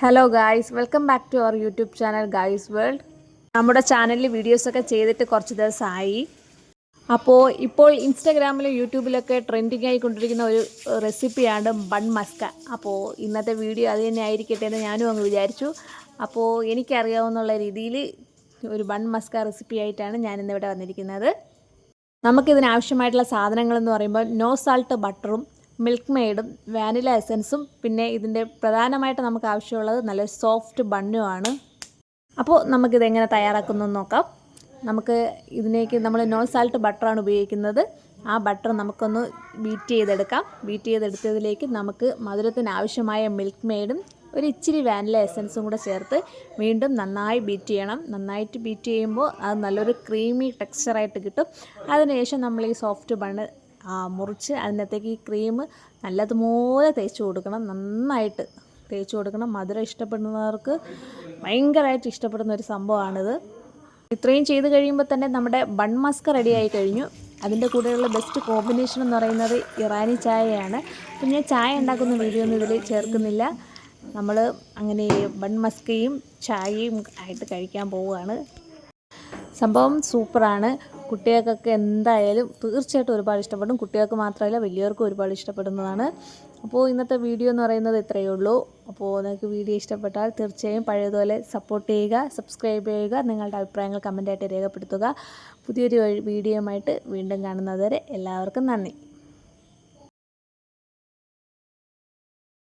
Hello guys welcome back to our YouTube channel guys world നമ്മുടെ ചാനലിൽ വീഡിയോസൊക്കെ ചെയ്തിട്ട് കുറച്ച് ദിവസമായി അപ്പോൾ ഇപ്പോൾ ഇൻസ്റ്റാഗ്രാമിലും യൂട്യൂബിലൊക്കെ ട്രെൻഡിങ് ആയിക്കൊണ്ടിരിക്കുന്ന ഒരു റെസിപ്പിയാണ് ബൺ മസ്ക അപ്പോൾ ഇന്നത്തെ വീഡിയോ അത് തന്നെ ആയിരിക്കട്ടെ എന്ന് ഞാനും അങ്ങ് വിചാരിച്ചു. അപ്പോൾ എനിക്കറിയാവുന്നുള്ള രീതിയിൽ ഒരു ബൺ മസ്ക റെസിപ്പി ആയിട്ടാണ് ഞാൻ ഇന്നിവിടെ വന്നിരിക്കുന്നത്. നമുക്കിതിനാവശ്യമായിട്ടുള്ള സാധനങ്ങളെന്ന് പറയുമ്പോൾ നോ സാൾട്ട് ബട്ടറും മിൽക്ക് മെയ്ഡും വാനില എസൻസും പിന്നെ ഇതിന്റെ പ്രധാനമായിട്ട് നമുക്ക് ആവശ്യമുള്ളത് നല്ല സോഫ്റ്റ് ബണ്ണുമാണ് അപ്പോൾ നമുക്കിത് എങ്ങനെ നോക്കാം. നമുക്ക് ഇതിനേക്ക് നമ്മൾ നോൺ സാൾട്ട് ബട്ടറാണ് ഉപയോഗിക്കുന്നത്. ആ ബട്ടർ നമുക്കൊന്ന് ബീറ്റ് ചെയ്തെടുക്കാം. ബീറ്റ് ചെയ്തെടുത്തതിലേക്ക് നമുക്ക് മധുരത്തിന് ആവശ്യമായ മിൽക്ക് മെയ്ഡും ഒരു ഇച്ചിരി വാനില എസൻസും കൂടെ ചേർത്ത് വീണ്ടും നന്നായി ബീറ്റ് ചെയ്യണം. നന്നായിട്ട് ബീറ്റ് ചെയ്യുമ്പോൾ അത് നല്ലൊരു ക്രീമി ടെക്സ്ചറായിട്ട് കിട്ടും. അതിനുശേഷം നമ്മൾ ഈ സോഫ്റ്റ് ബണ്ണ് മുറിച്ച് അതിനകത്തേക്ക് ഈ ക്രീം നല്ലതുപോലെ തേച്ച് കൊടുക്കണം. നന്നായിട്ട് തേച്ച് കൊടുക്കണം. മധുരം ഇഷ്ടപ്പെടുന്നവർക്ക് ഭയങ്കരമായിട്ട് ഇഷ്ടപ്പെടുന്ന ഒരു സംഭവമാണിത്. ഇത്രയും ചെയ്ത് കഴിയുമ്പോൾ തന്നെ നമ്മുടെ ബൺ മസ്ക് റെഡി ആയി കഴിഞ്ഞു. അതിന്റെ കൂടെയുള്ള ബെസ്റ്റ് കോമ്പിനേഷൻ എന്ന് പറയുന്നത് ഇറാനി ചായയാണ്. അപ്പം ഞാൻ ചായ ഉണ്ടാക്കുന്ന വീഡിയോ ഒന്നും ഇതിൽ ചേർക്കുന്നില്ല. നമ്മൾ അങ്ങനെ ബൺ മസ്കയും ചായയും ആയിട്ട് കഴിക്കാൻ പോവുകയാണ്. സംഭവം സൂപ്പറാണ് കുട്ടികൾക്കൊക്കെ എന്തായാലും തീർച്ചയായിട്ടും ഒരുപാട് ഇഷ്ടപ്പെടും. കുട്ടികൾക്ക് മാത്രമല്ല വലിയവർക്കും ഒരുപാട് ഇഷ്ടപ്പെടുന്നതാണ്. അപ്പോൾ ഇന്നത്തെ വീഡിയോ എന്ന് പറയുന്നത് ഇത്രയേ ഉള്ളൂ. അപ്പോൾ നിങ്ങൾക്ക് വീഡിയോ ഇഷ്ടപ്പെട്ടാൽ തീർച്ചയായും പഴയതുപോലെ സപ്പോർട്ട് ചെയ്യുക സബ്സ്ക്രൈബ് ചെയ്യുക നിങ്ങളുടെ അഭിപ്രായങ്ങൾ കമന്റായിട്ട് രേഖപ്പെടുത്തുക. പുതിയൊരു വീഡിയോയുമായിട്ട് വീണ്ടും കാണുന്നതുവരെ എല്ലാവർക്കും നന്ദി.